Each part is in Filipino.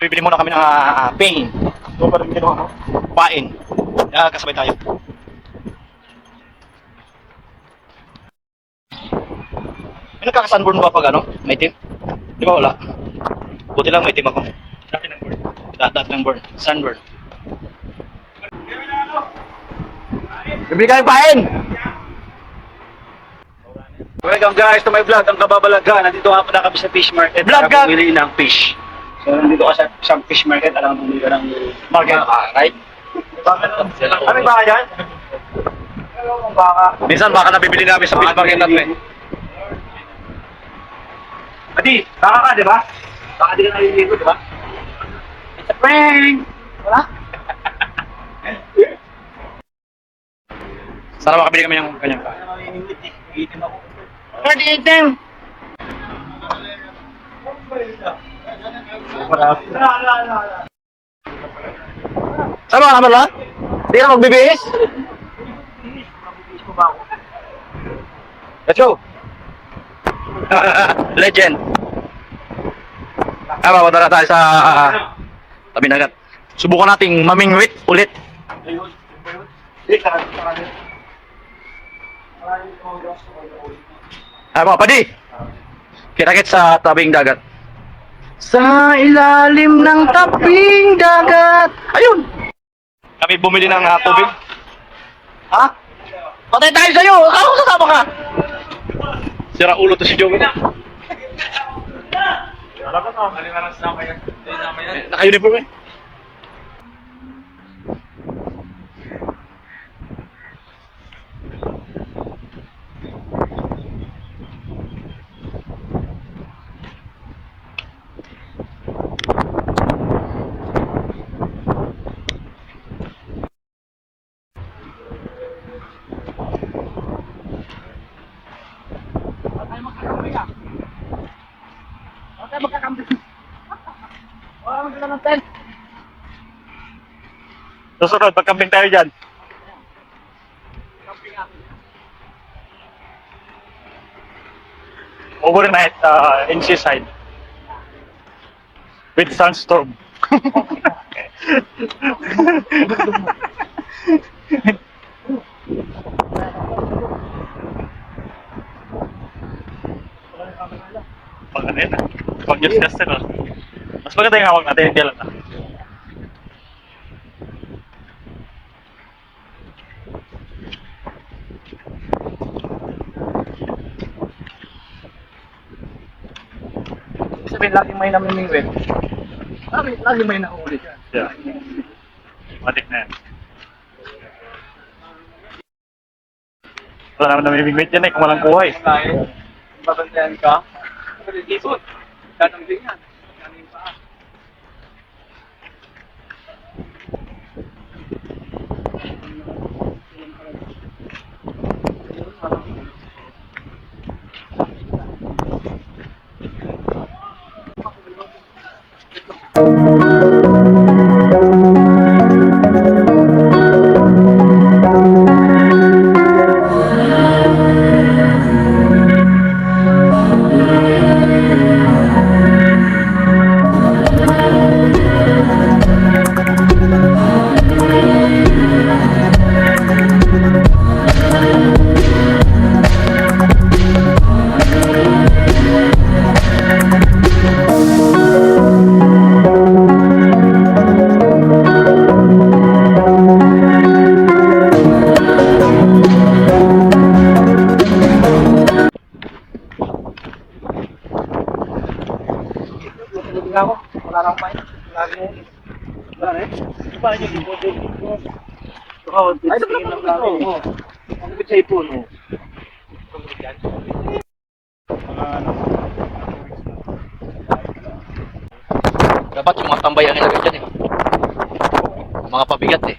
Bibili muna kami ng uh, pain. Ito pa rin ginawa ko. Pain. Kaya kasabay tayo. May nagkaka-sunburn ba pag ano? May team? Di ba wala? Buti lang may team ako. Dati ng board. Dadat ng burn. Sunburn. Bibili kami pain! Welcome guys to my vlog, ang kababalaga. Nandito nga pala kami sa fish market. Vlog ka! Bumili ng fish. So nandito ka sa isang fish market, alam mo ka ng Market. baka, right? Ano? Ano yung baka? Minsan baka nabibili namin sa fish market natin eh. Adi, baka ka, di ba? Baka di ka naliligo, di ba? It's a prank! Wala? Sana makabili kami ng kanyang eh? Iitim ako. Lord, itim! Wala, Sama ka naman lang? Hindi ka na magbibihis? Let's go! Legend! Ah, mapunta na tayo sa ah, tabi nagat. Subukan nating mamingwit ulit. Ay mga padi! Kitakit sa tabing dagat. Sa ilalim ng tabing dagat. Ayun! Kami bumili ng ah, tubig. Ha? Patay tayo sa'yo! Akala ko sasama ka! Sira ulo to si Joey. Alam ko Susunod, pagkambing tayo dyan. Overnight uh, in seaside. With sunstorm. Pag ano yun. Pag just just ah. Mas maganda yung hawak natin, hindi lang ah. Sabihin, lagi may namimingwit. Lagi, lagi may nahuli dyan. Yeah. Matik na yan. Wala naman namimigwit yan eh kung walang kuha eh. Babantayan ka? Isot. Ganang din yan. Ganang pa. Ano, Dapat yung mga tambay ang ilagay dyan eh. Mga pabigat eh.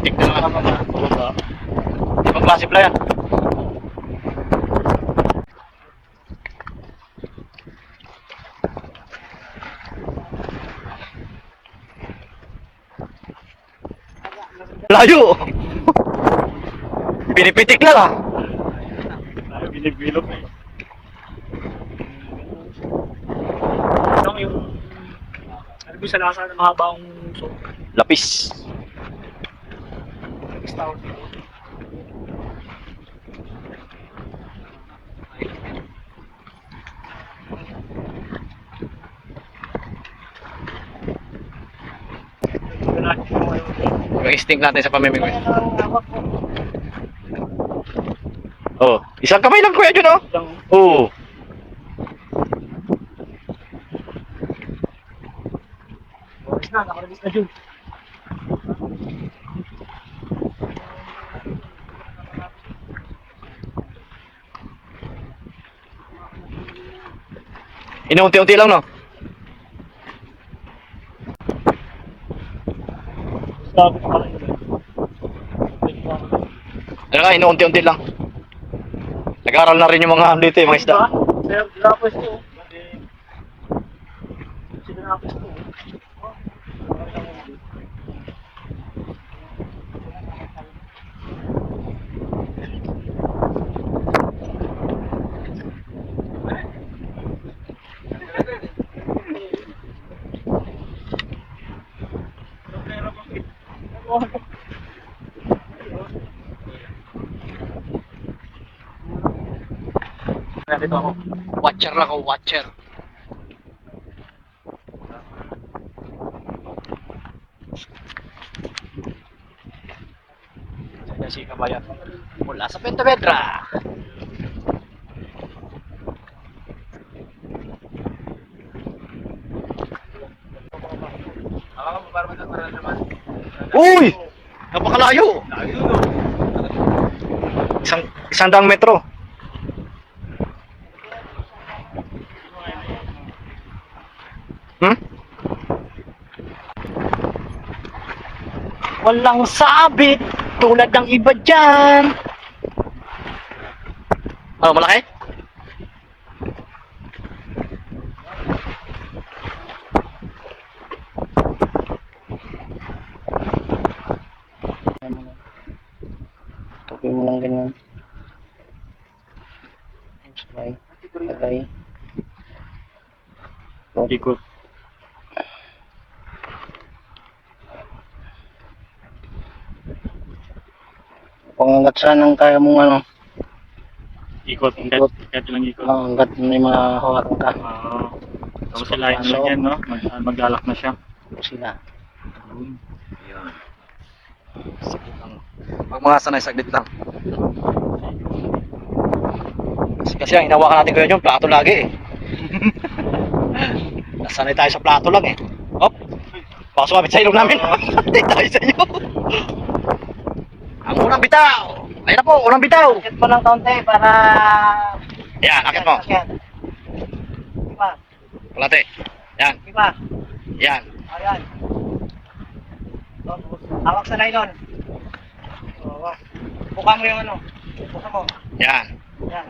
Tik-tik na naman. Pababa. Ibang klase pala yan. Layo! Pinipitik lang ah! Layo, binibilog na eh. Ano yung... Ano yung sa lasa ng mahabang so? Lapis! Next town. Yung instinct natin sa pamimigay. Oh, isang kamay lang kuya Jun oh. Oo. oras na, nakarabis na dyan. Inuunti-unti lang no. Ano nga, inuunti-unti lang. Nag-aaral na rin yung mga ano dito, yung mga isda. Sir, lapos to. Sila napos to. Dito ako. Watcher lang ako, watcher. Yan si Kabayan. Mula sa Pentavedra. Uy! Napakalayo! Isang, isang daang metro. Walang sabit tulad ng iba dyan. Oh, malaki? Tukoy mo lang ganyan. Sabay. Sabay. Ikot. Pangangat saan ang kaya mong ano. Ikot. Ikot. Kahit, kahit ilang ikot. Oh, hanggat may mahawakan ka. Oo. Tapos sila yung lang yan, no? Mag, ah, maglalak na siya. Sila. Yan. Saglit lang. Pag mga sanay, saglit lang. Kasi, kasi ang hinawakan natin kuya yung plato lagi eh. Nasanay tayo sa plato lang eh. Hop! Baka sumabit sa ilong namin. Hindi tayo sa iyo. Ang unang bitaw! Ayun na po, unang bitaw! Akit mo ng kaunti para... Yan, akit mo. Akit. Iba. Kalate. Yan, Iba. yan. Ayan. Hawak sa nylon. Oo. Buka mo yung ano. Buka mo. Yan. Yan.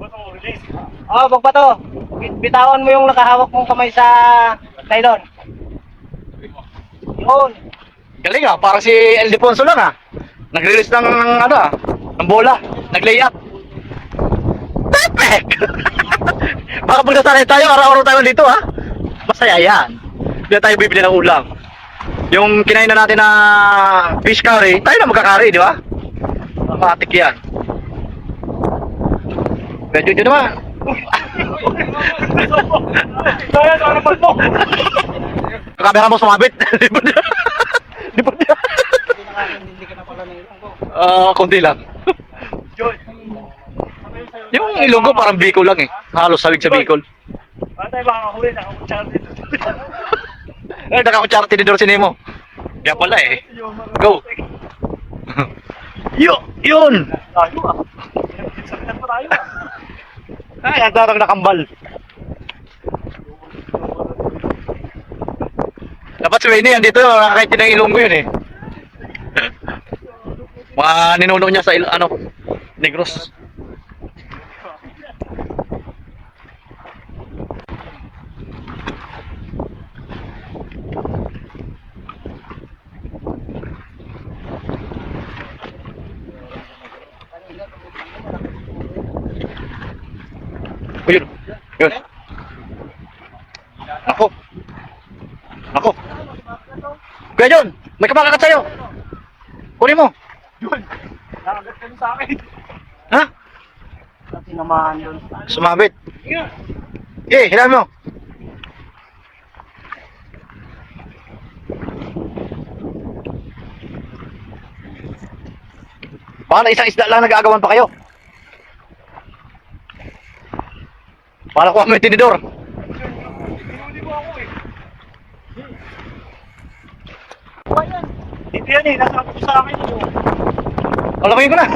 Ba't mo release? Oh, bagbato. Bit- Bitawan mo yung nakahawak mong kamay sa nylon. Yun. Galing ah, parang si El Defonso lang ah. Nag-release ng, ng ano ah, ng bola. Nag-lay up. Perfect! Baka pag nasanay tayo, araw-araw tayo dito ha. Masaya yan. Hindi tayo bibili ng ulam. Yung kinain na natin na fish curry, tayo na magka-curry, di ba? Matik yan. Medyo dyan naman. Kaya ano mo? Kamera mo sumabit. Lipad niya. Lipad niya. Hindi ka na pala nylon ko. Ah, konti lang. Yung ilong ko parang Bicol lang eh. Halos salig sa Bicol. Paano tayo makakahuli? Nakakutsara dito. Eh, nakakutsara tinidor si Nemo. Kaya pala eh. Go. Yo, yun! Tayo ah. Sabitan pa tayo ah. Ay, ang darang nakambal. Dapat si Wayne yan dito, nakakait ng ilong ko yun eh. Mga ninuno niya sa ano, Negros. Ayun. Yun. Ako. Ako. Kuya John, may kumakakat sa'yo. Kunin mo. Sa akin. Ha? At sinamahan doon. Sumabit. Eh, hilahin mo. Baka na isang isda lang nag-aagawan pa kayo. Para mo yung tinidor. Dito yan eh, nasa ko sa akin yun. Alamin ko na.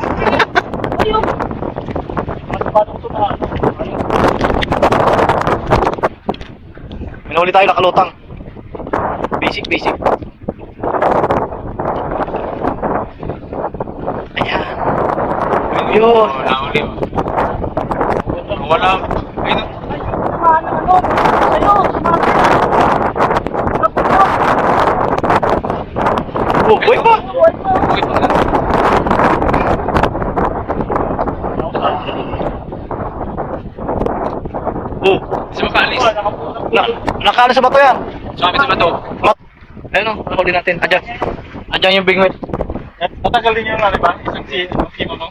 Mas paano ko tumahan? Ayun. Minuli tayo nakalutang. Basic, basic. Ayan. Yun. Wala ulit. Wala. Ayun. Sinamahan ng ano? Sa'yo, sumama ka. Oh, buhay pa. Buhay pa. Wait mo na. Oh, Sa makalis. Na, nakala sa bato yan. Sabi sa bato. Mat. Ayun o, nakuli natin. Adyan. Adyan yung bingwit. Matagal din yung ano ba? Isang si simo mo.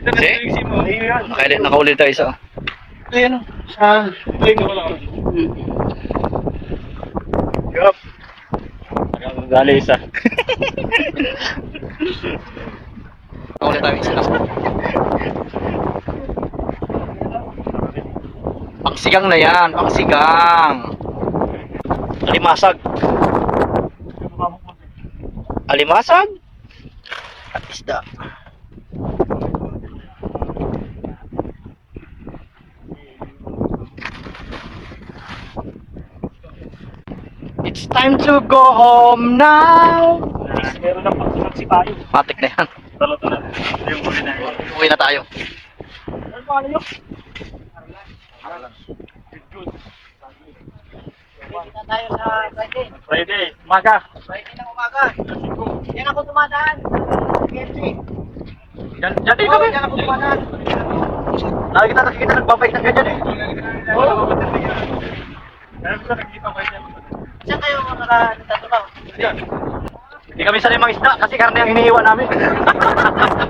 Ito na Si? yung simo. Ayun. Nakauli, nakauli tayo isa. Ayun o. Sa play ko lang. Yup. Dali isa. Nakauli tayo isa. Pangsigang na yan, pangsigang. Alimasag. Alimasag? At isda. It's time to go home now. Meron ng pagsunod si Payo. Matik na yan. Talot na. Uwi na tayo. Ano pa ano yun? Kita tayo sa Friday. Umaga. Friday ng umaga. Yan ako dumadaan. KFC. Diyan, diyan Oo, kami. yan ako dumadaan. Lagi kita nakikita nagbabike na ganyan eh. Oo. Meron ko nakikita ko yan. Saan kayo naka nagtatrabaho? Hindi kami sanay mga isda kasi karne ang hinihiwa namin.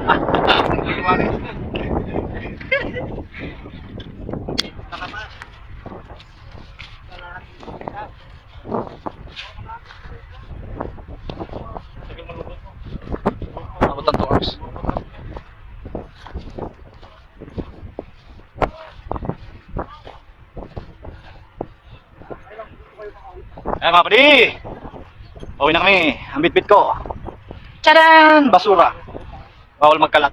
Eh mga padi! Uwi na kami. Ang bitbit ko. Tadaan! Basura. Bawal magkalat.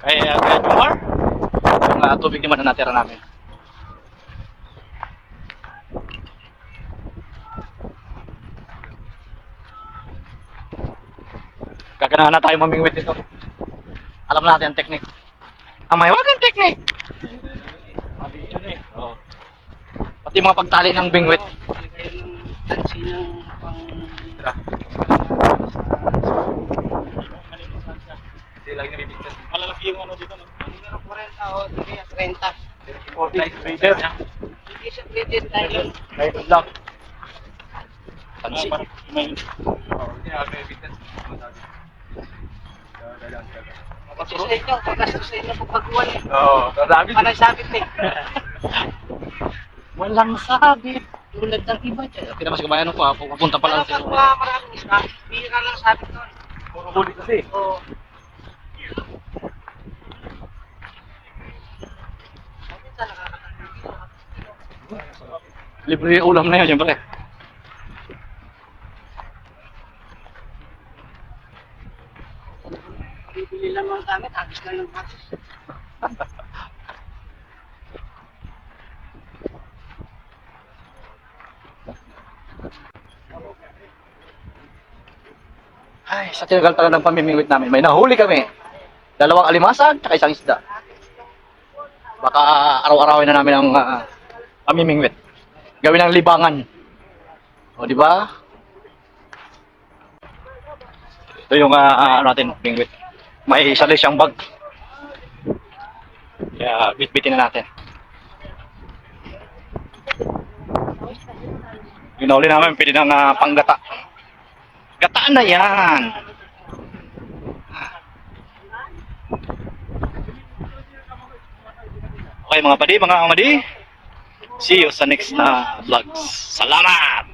Kaya, kaya Jumar, yung uh, tubig naman na natira namin. Gaganahan na tayo mamingwit dito. Alam natin ang technique. Ang mahiwagang technique. Oo. Pati mga pagtali ng bingwit. Pang... Hindi lang nabibigtan. Malalaki yung ano dito. no? Numero 40 o 30. Fortnite Raider. Hindi siya pwede tayo. Raider lang. Pansi. Ah, Hindi na nabibigtan. Kasi sa inyo, pagkasok sa inyo pagpagawa niya. Oo. Marami. Parang sabit eh. Walang sabit. Tulad ng iba dyan. Hindi naman si kumayan ko, pupunta pa lang Pero pag sila. mga maraming isda, bira lang sabit doon. Puro huli kasi. Oo. Libre yung ulam na yun, siyempre. Bibili lang mga gamit, agis lang ng sa tinagal talaga ng pamimingwit namin. May nahuli kami. Dalawang alimasag, tsaka isang isda. Baka araw-arawin na namin ang ah, pamimingwit. Gawin ng libangan. O, di ba? Ito yung ah, ano natin, pingwit. May isa siyang bag. Kaya bitbitin na natin. Yung nahuli namin, pwede ng ah, panggata. Gataan na yan! Okay mga padi, mga amadi. See you sa next na vlogs. Salamat!